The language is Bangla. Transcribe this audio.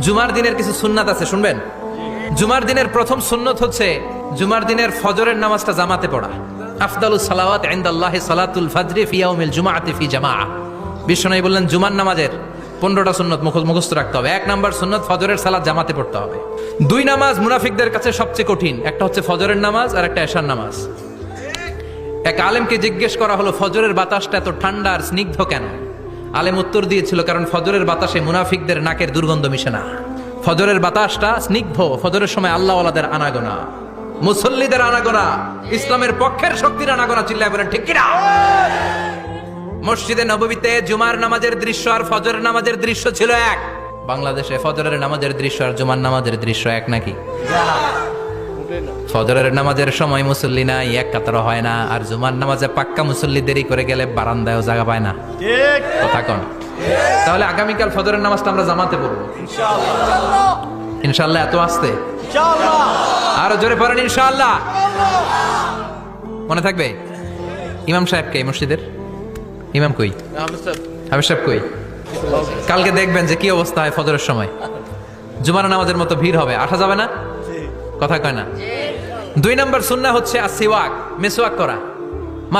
জুমার দিনের কিছু সুন্নাত আছে, শুনবেন? জুমার দিনের প্রথম সুন্নত হচ্ছে জুমার দিনের ফজরের নামাজটা জামাতে পড়া। আফদালুস সালাওয়াত ইনদাল্লাহি সালাতুল ফাজরি ফি ইয়াউমিল জুমাআতি ফি জামাআ। বিশ্বনবী বললেন, জুমার নামাজের পনেরোটা সুন্নত মুখ মুখস্থ রাখতে হবে। এক নাম্বার সুন্নত, ফজরের সালাত জামাতে পড়তে হবে। দুই নামাজ মুনাফিকদের কাছে সবচেয়ে কঠিন। একটা হচ্ছে ফজরের নামাজ, আর একটা এশার নামাজ। এক আলেমকে জিজ্ঞেস করা হলো, ফজরের বাতাসটা এত ঠান্ডা আর স্নিগ্ধ কেন? আলেম উত্তর দিয়েছিল, কারণ ফজরের বাতাসে মুনাফিকদের নাকের দুর্গন্ধ মিশে না। ফজরের বাতাসটা স্নিগ্ধ, ফজরের সময় আল্লাহওয়ালাদের আনাগোনা। মুসল্লিদের আনাগোনা, ইসলামের পক্ষের শক্তির আনাগোনা চিল্লায় বলেন, ঠিক কিনা? মসজিদে নববীতে জুমার নামাজের দৃশ্য আর ফজরের নামাজের দৃশ্য ছিল এক। বাংলাদেশে ফজরের নামাজের দৃশ্য আর জুমার নামাজের দৃশ্য এক নাকি? ফজরের নামাজের সময় মুসল্লি নাই এক কাতার হয় না আর জুমার নামাজে পাক্কা মুসল্লি দেরি করে গেলে বারান্দায়ও জায়গা পায় না। কথা কন। তাহলে আগামীকাল ফজরের নামাজটা আমরা জামাতে পড়ব। ইনশাল্লাহ এত আসতে? আরও জোরে পড়েন ইনশাল্লাহ মনে থাকবে? ইমাম সাহেব কে মসজিদের? ইমাম কই? হাবিব সাহেব। কই? কালকে দেখবেন যে কি অবস্থা হয় ফজরের সময়। জুমার নামাজের মতো ভিড় হবে। আসা যাবে না? কথা কয় না। দুই নম্বর সুন্না হচ্ছে আসিওয়াক মেসোয়াক করা।